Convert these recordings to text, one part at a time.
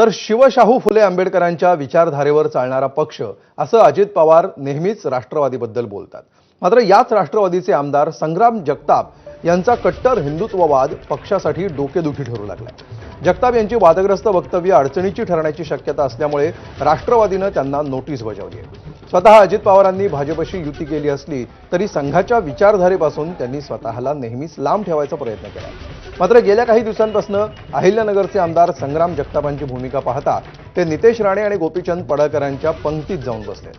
तर शिवशाहू फुले आंबेडकरांच्या विचारधारेवर चालणारा पक्ष असं अजित पवार नेहमीच राष्ट्रवादीबद्दल बोलतात. मात्र याच राष्ट्रवादीचे आमदार संग्राम जगताप यांचा कट्टर हिंदुत्ववाद पक्षासाठी डोकेदुखी ठरू लागलाय जगताप यांची वादग्रस्त वक्तव्य अडचणीची ठरण्याची शक्यता असल्यामुळे राष्ट्रवादीनं त्यांना नोटीस बजावली आहे. स्वतः अजित पवारांनी भाजपशी युती केली असली तरी संघाच्या विचारधारेपासून त्यांनी स्वतःला नेहमीच लांब ठेवायचा प्रयत्न केला. मात्र गेल्या काही दिवसांपासून अहिल्यानगरचे आमदार संग्राम जगतापांची भूमिका पाहता ते नितेश राणे आणि गोपीचंद पडळकरांच्या पंक्तीत जाऊन बसले.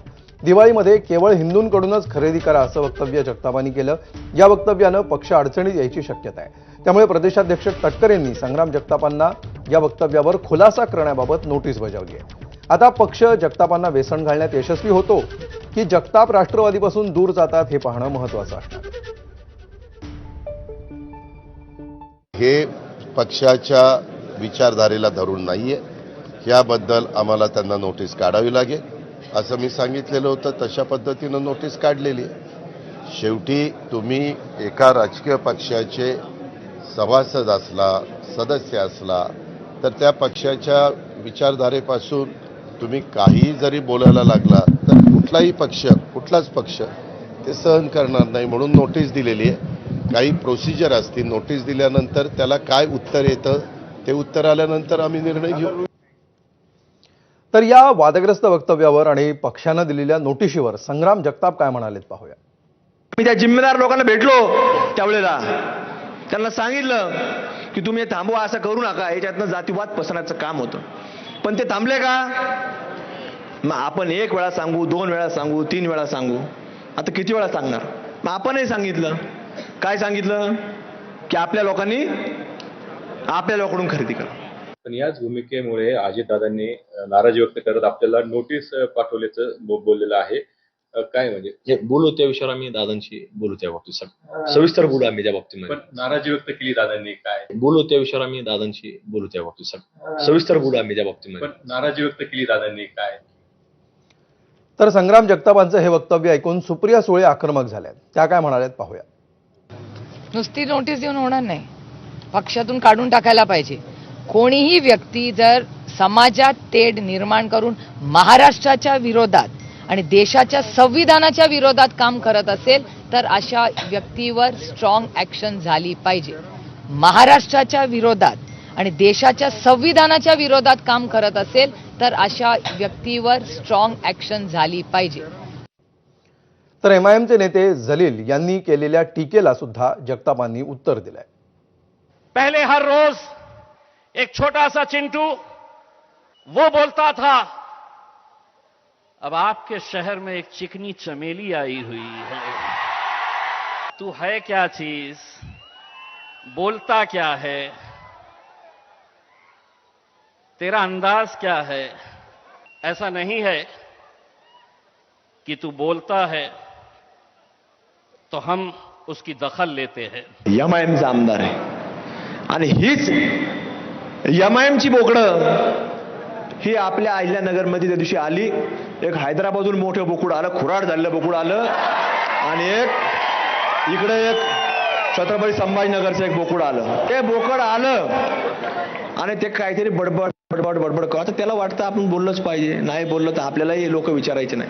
दिवाळीमध्ये केवळ हिंदूंकडूनच खरेदी करा असं वक्तव्य जगतापांनी केलं. या वक्तव्यानं पक्ष अडचणीत यायची शक्यता आहे. त्यामुळे प्रदेशाध्यक्ष तटकरे यांनी संग्राम जगतापांना या वक्तव्यावर खुलासा करण्याबाबत नोटीस बजावली आहे. आता पक्ष जगतापांना वेसण घालण्यात यशस्वी होतो की जगताप राष्ट्रवादीपासून दूर जातात हे पाहणं महत्वाचं असणार. हे पक्षाच्या विचारधारेला धरून नाही आहे याबद्दल आम्हाला त्यांना नोटीस काढावी लागेल. असं मी सांगितलेलं होतं तशा पद्धतीनं नोटीस काढलेली आहे. शेवटी तुम्ही एका राजकीय पक्षाचे सभासद असला सदस्य असला तर त्या पक्षाच्या विचारधारेपासून तुम्ही काही जरी बोलायला लागला तर कुठलाही पक्ष कुठलाच पक्ष ते सहन करणार नाही म्हणून नोटीस दिलेली आहे. काही प्रोसिजर असतील नोटीस दिल्यानंतर त्याला काय उत्तर येतं ते उत्तर आल्यानंतर आम्ही निर्णय घेऊ. तर या वादग्रस्त वक्तव्यावर आणि पक्षानं दिलेल्या नोटिशीवर संग्राम जगताप काय म्हणालेत पाहूया. मी त्या जिम्मेदार लोकांना भेटलो त्यावेळेला. त्यांना सांगितलं की तुम्ही थांबवा असं करू नका. याच्यातनं जातीवाद पसरण्याचं काम होतं. पण ते थांबले का? मग आपण एक वेळा सांगू दोन वेळा सांगू तीन वेळा सांगू. आता किती वेळा सांगणार? मग आपणही सांगितलं. काय सांगितलं? की आपल्या लोकांनी आपल्या लोकांकडून खरेदी करा. पण याच भूमिकेमुळे अजितदादांनी नाराजी व्यक्त करत आपल्याला नोटीस पाठवल्याचं बोललेलं आहे. काय म्हणजे? जे बोलू त्या विषयावर आम्ही दादांशी बोलू त्या बाबतीत. सग- सविस्तर बोलू आम्ही त्या बाबतीमध्ये. पण नाराजी व्यक्त केली दादांनी काय? बोलू त्या विषयावर आम्ही दादांशी बोलू त्या बाबतीत. सग- सविस्तर बोलू आम्ही त्या बाबतीमध्ये. पण नाराजी व्यक्त केली दादांनी काय? तर संग्राम जगतापांचं हे वक्तव्य ऐकून सुप्रिया सुळे आक्रमक झाल्या त्या काय म्हणाल्यात पाहूया. नुसती नोटीस देऊन होणार नाही. पक्षातून काढून टाकायला पाहिजे. कोणीही व्यक्ती जर समाजात तेढ निर्माण करून महाराष्ट्राच्या विरोधात आणि देशाच्या संविधानाच्या विरोधात काम करत असेल तर अशा व्यक्तीवर स्ट्रॉंग ऍक्शन झाली पाहिजे. महाराष्ट्राच्या विरोधात आणि देशाच्या संविधानाच्या विरोधात काम करत असेल तर अशा व्यक्तीवर स्ट्रॉंग ऍक्शन झाली पाहिजे. तर एमआयएमचे नेते जलील यांनी केलेल्या टीकेला सुद्धा जगतापांनी उत्तर दिलंय. पहले हर रोज एक छोटा सा चिंटू, वो बोलता था, अब आपके शहर में एक चिकनी चमेली आई हुई है। तू है क्या चीज़? बोलता क्या है? तेरा अंदाज क्या है? ऐसा नहीं है कि तू बोलता है। तो हम उसकी दखल लेते हैं। यमायमचा आमदार आहे आणि हीच यमायमची बोकडं ही आपल्या अहिल्यानगरमध्ये त्या दिवशी आली. एक हैदराबादून मोठं बोकुड आलं खुराड झालेलं बोकुड आलं. आणि एक इकडे एक छत्रपती संभाजीनगरचं एक बोकुड आलं. ते बोकड आलं. आणि ते काहीतरी बडबड बडबड बडबड करत त्याला वाटतं आपण बोललंच पाहिजे. नाही बोललं तर आपल्यालाही लोक विचारायचे नाही.